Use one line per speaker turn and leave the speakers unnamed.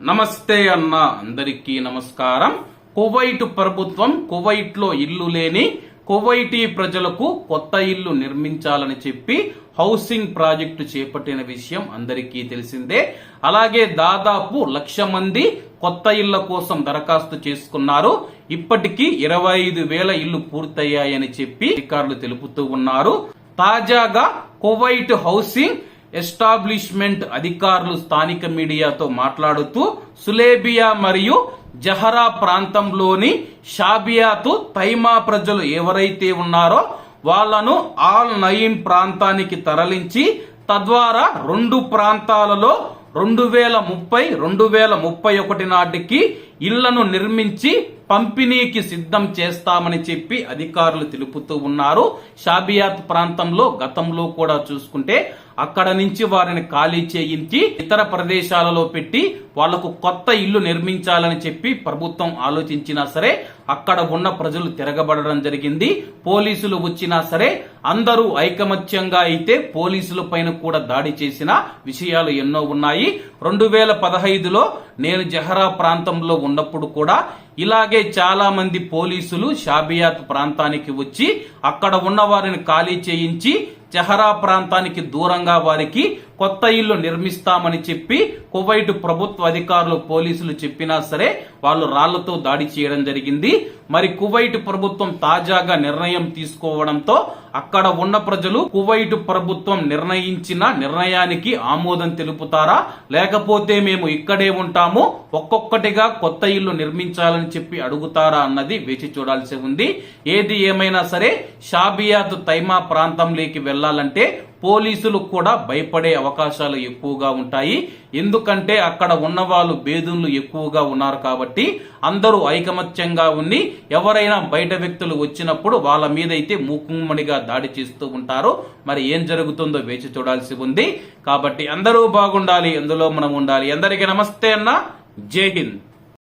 నమస్తే అన్న అందరికీ నమస్కారం. కువైట్ ప్రభుత్వం కువైట్లో ఇల్లు లేని కువైటీ ప్రజలకు కొత్త ఇల్లు నిర్మించాలని చెప్పి హౌసింగ్ ప్రాజెక్టు చేపట్టిన విషయం అందరికీ తెలిసిందే. అలాగే దాదాపు లక్ష మంది కొత్త ఇళ్ళ కోసం దరఖాస్తు చేసుకున్నారు. ఇప్పటికీ ఇరవై ఐదు వేల ఇల్లు పూర్తయ్యాయని చెప్పి అధికారులు తెలుపుతూ ఉన్నారు. తాజాగా కువైట్ హౌసింగ్ ఎస్టాబ్లిష్మెంట్ అధికారులు స్థానిక మీడియాతో మాట్లాడుతూ సులేబియా మరియు జహరా ప్రాంతంలోని షాబియాతో తైమా ప్రజలు ఎవరైతే ఉన్నారో వాళ్ళను ఆల్ నయీం ప్రాంతానికి తరలించి తద్వారా రెండు ప్రాంతాలలో రెండు వేల ముప్పై రెండు వేల ముప్పై ఒకటి నాటికి ఇళ్ళను నిర్మించి పంపిణీకి సిద్ధం చేస్తామని చెప్పి అధికారులు తెలుపుతూ ఉన్నారు. షాబియాత్ ప్రాంతంలో గతంలో కూడా చూసుకుంటే అక్కడ నుంచి వారిని ఖాళీ చేయించి ఇతర ప్రదేశాలలో పెట్టి వాళ్ళకు కొత్త ఇల్లు నిర్మించాలని చెప్పి ప్రభుత్వం ఆలోచించినా సరే అక్కడ ఉన్న ప్రజలు తిరగబడడం జరిగింది. పోలీసులు వచ్చినా సరే అందరూ ఐకమత్యంగా అయితే పోలీసుల పైన కూడా దాడి చేసిన విషయాలు ఎన్నో ఉన్నాయి. రెండు వేల పదహైదులో నేను జహరా ప్రాంతంలో ఉన్నప్పుడు కూడా ఇలాగే చాలా మంది పోలీసులు షాబియాత్ ప్రాంతానికి వచ్చి అక్కడ ఉన్న వారిని ఖాళీ చేయించి జహరా ప్రాంతానికి దూరంగా వారికి కొత్త ఇల్లు నిర్మిస్తామని చెప్పి కువైట్ ప్రభుత్వ అధికారులు పోలీసులు చెప్పినా సరే వాళ్ళు రాళ్ళతో దాడి చేయడం జరిగింది. మరి కువైట్ ప్రభుత్వం తాజాగా నిర్ణయం తీసుకోవడంతో అక్కడ ఉన్న ప్రజలు కువైట్ ప్రభుత్వం నిర్ణయించిన నిర్ణయానికి ఆమోదం తెలుపుతారా? లేకపోతే మేము ఇక్కడే ఉంటాము ఒక్కొక్కటిగా కొత్త ఇల్లు నిర్మించాలని చెప్పి అడుగుతారా అన్నది వేచి చూడాల్సి ఉంది. ఏది ఏమైనా సరే షాబియాద్ తైమా ప్రాంతంలోకి వెళ్ళాలంటే పోలీసులు కూడా భయపడే అవకాశాలు ఎక్కువగా ఉంటాయి. ఎందుకంటే అక్కడ ఉన్న వాళ్ళు బేదులు ఎక్కువగా ఉన్నారు కాబట్టి అందరూ ఐకమత్యంగా ఉండి ఎవరైనా బయట వ్యక్తులు వచ్చినప్పుడు వాళ్ళ మీద అయితే మూకుమ్మడిగా దాడి చేస్తూ ఉంటారు. మరి ఏం జరుగుతుందో వేచి చూడాల్సి ఉంది. కాబట్టి అందరూ బాగుండాలి. అందులో మనం ఉండాలి? అందరికీ నమస్తే అన్న. జై హింద్.